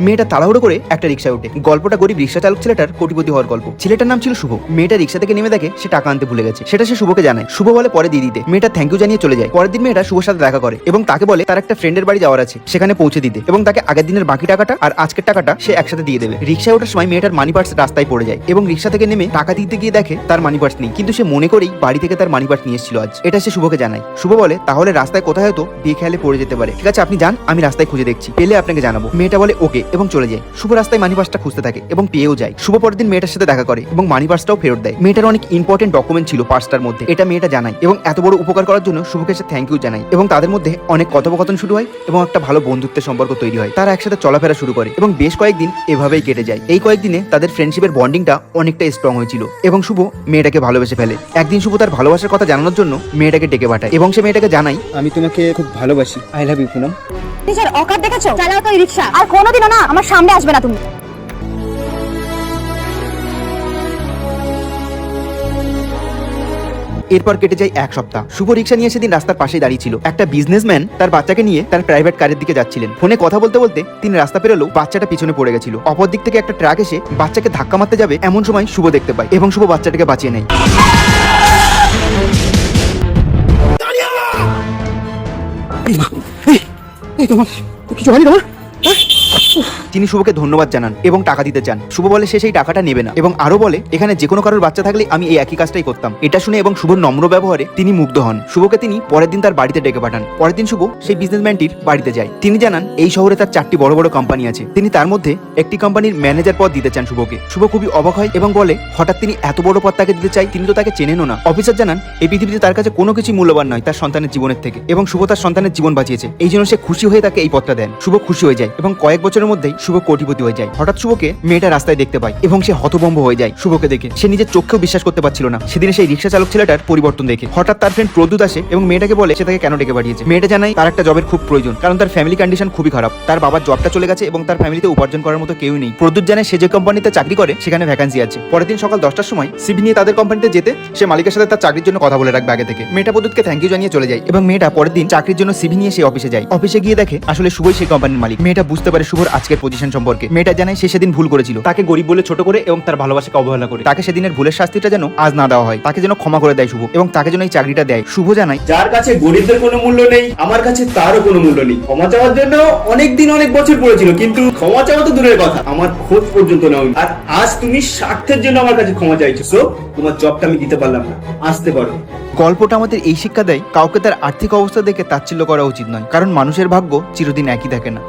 মেয়েটা তাড়াহুড়ো করে একটা রিক্সায় ওঠে। গল্পটা গরিব রিক্সা চালক ছেলেটার কোটিপতি হওয়ার গল্প। ছেলেটার নাম ছিল শুভ। মেয়েটা রিক্সা থেকে নেমে দেখে সে টাকা আনতে ভুলে গেছে। সেটা সে শুভকে জানায়। শুভ বলে, পরে দিয়ে দিতে। মেয়েটা থ্যাংক ইউ জানিয়ে চলে যায়। পরের দিন মেয়েটা শুভর সাথে দেখা করে এবং তাকে বলে, তার একটা ফ্রেন্ডের বাড়ি যাওয়ার আছে। সেখানে পৌঁছে দিতে। এবং তাকে আগের দিনের বাকি টাকাটা আর আজকের টাকাটা সে একসাথে দিয়ে দেবে। রিক্সায় ওঠার সময় মেয়েটার মানি পার্স রাস্তায় পড়ে যায় এবং রিক্সা থেকে নেমে টাকা দিতে গিয়ে দেখে তার মানি পার্স নেই। কিন্তু সে মনে করেই বাড়ি থেকে তার মানি পার্স নিয়ে এসেছিল আজ। এটা সে শুভকে জানায়। শুভ বলে, তাহলে রাস্তায় কোথায় হয়তো বেখেয়ালে পড়ে যেতে পারে। ঠিক আছে, আপনি যান। আমি রাস্তায় খুঁজে দেখছি। পেলে আপনাকে জানাব। মেয়েটা বলে, ওকে। এবং চলে যায়। শুভ রাস্তায় মানি পার্সটা খুঁজতে থাকে এবং পেয়েও যায়। শুভ পরের দিন মেয়েটার সাথে দেখা করে এবং মানি পার্সটাও ফেরত দেয়। মেয়েটার অনেক ইম্পর্টেন্ট ডকুমেন্ট ছিল পার্সটার মধ্যে। এটা মেয়েটা জানায় এবং এত বড় উপকার করার জন্য শুভকে সে থ্যাংক ইউ জানায় এবং তাদের মধ্যে অনেক কথোপকথন শুরু হয় এবং একটা ভালো বন্ধুত্বের সম্পর্ক তৈরি হয়। তারা একসাথে চলাফেরা শুরু করে এবং বেশ কয়েকদিন এভাবেই কেটে যায়। এই কয়েকদিনে তাদের ফ্রেন্ডশিপের বন্ডিংটা অনেকটা স্ট্রং হয়েছিল এবং শুভ মেয়েটাকে ভালোবেসে ফেলে। একদিন শুভ তার ভালোবাসার কথা জানানোর জন্য মেয়েটাকে ডেকে পাঠায় এবং সে মেয়েটাকে জানায়, আমি তোমাকে খুব ভালোবাসি। আই লাভ ইউ পুনম নিজের অকাত দেখেছ? চালাও তো এই রিক্সা। আর কোনোদিনও না আমার সামনে আসবে না তুমি। এরপর কেটে যায় এক সপ্তাহ। শুভ রিক্সা নিয়ে সেদিন রাস্তার পাশেই দাঁড়িয়ে ছিল। একটা বিজনেসম্যান তার বাচ্চাকে নিয়ে তার প্রাইভেট কারের দিকে যাচ্ছিলেন। ফোনে কথা বলতে বলতে তিনি রাস্তা পেরোলেও বাচ্চাটা পিছনে পড়ে গেছিল। অপর দিক থেকে একটা ট্রাক এসে বাচ্চাকে ধাক্কা মারতে যাবে এমন সময় শুভ দেখতে পায় এবং শুভ বাচ্চাটাকে বাঁচিয়ে নেয়। 诶等会儿我啤酒瓶你等会儿诶 তিনি শুভকে ধন্যবাদ জানান এবং টাকা দিতে চান। শুভ বলে সে সেই টাকাটা নেবে না এবং আরও বলে, এখানে যে কোনো কারোর বাচ্চা থাকলে আমি এই একই কাজটাই করতাম। এটা শুনে এবং শুভর নম্র ব্যবহারে তিনি মুগ্ধ হন। শুভকে তিনি পরের দিন তার বাড়িতে ডেকে পাঠান। পরের দিন শুভ সেই বিজনেসম্যানটির বাড়িতে যায়। তিনি জানান, এই শহরে তার চারটি বড় বড় কোম্পানি আছে। তিনি তার মধ্যে একটি কোম্পানির ম্যানেজার পদ দিতে চান শুভকে। শুভ খুবই অবাক হয় এবং বলে, হঠাৎ তিনি এত বড় পদ তাকে দিতে চাই, তিনি তো তাকে চেনেনও না। অফিসার জানান, এই পৃথিবীতে তার কাছে কোনো কিছু মূল্যবান নয় তার সন্তানের জীবনের থেকে এবং শুভ তার সন্তানের জীবন বাঁচিয়েছে। এই জন্য সে খুশি হয়ে তাকে এই পদটা দেন। শুভ খুশি হয়ে যায় এবং কয়েক বছরের মধ্যেই শুভ কোটিপতি হয়ে যায়। হঠাৎ শুভকে মেয়েটা রাস্তায় দেখতে পায় এবং সে হতভম্ব হয়ে যায়। শুভকে দেখে সে নিজের চোখেও বিশ্বাস করতে পারছিল না। সেদিনে সেই রিক্সা চালক ছেলেটার পরিবর্তন দেখে। হঠাৎ তার ফ্রেন্ড প্রদ্যুৎ আসে এবং মেয়েটাকে বলে, সে তাকে কেন ডেকে পাঠিয়েছে? মেয়েটা জানায়, তার একটা জবের খুব প্রয়োজন। কারণ তার ফ্যামিলি কন্ডিশন খুবই খারাপ। তার বাবার জবটা চলে গেছে এবং তার ফ্যামিলিতে উপার্জন করার মতো কেউ নেই। প্রদ্যুৎ জানায়, সে যে কোম্পানিতে চাকরি করে, সেখানে ভ্যাকান্সি আছে। পরের দিন সকাল দশটার সময় সিবি নিয়ে তাদের কোম্পানিতে যেতে, সে মালিকের সাথে তার চাকরির জন্য কথা বলে রাখবে আগে থেকে। মেয়েটা প্রদ্যুৎকে থ্যাংক ইউ জানিয়ে চলে যায় এবং মেয়েটা পরের দিন চাকরির জন্য সিভি নিয়ে সে অফিসে যায়। অফিসে গিয়ে দেখে, আসলে শুভই সেই কোম্পানির মালিক। মেয়েটা বুঝতে পারে শুভর আজকের পজিশন সম্পর্কে। মেয়েটা জানায় সে সেদিন ভুল করেছিল। তাকে গরিব বলে ছোট করে এবং তার ভালোবাসাকে অবহেলা করে। তাকে সেদিনের ভুলের শাস্তিটা যেন আজ না দেওয়া হয়। তাকে যেন ক্ষমা করে দেয় শুভ এবং তাকে যেন এই চাকরিটা দেয়। শুভ জানায় যার কাছে গরিবদের কোনো মূল্য নেই আমার কাছে তারও কোনো মূল্য নেই। ক্ষমা চাওয়ার জন্য অনেক দিন অনেক বছর পড়েছিল কিন্তু ক্ষমা চাওয়া তো দূরের কথা। আমার খোঁজ পর্যন্ত নাও আর আজ তুমি স্বার্থের জন্য আমার কাছে ক্ষমা চাইছো। সো তোমার জবটা আমি দিতে পারলাম না। আসতে পারো। গল্পটা আমাদের এই শিক্ষা দেয় কাউকে তার আর্থিক অবস্থা দেখে তাচ্ছিল্য করা উচিত নয়। কারণ মানুষের ভাগ্য চিরদিন একই থাকে না।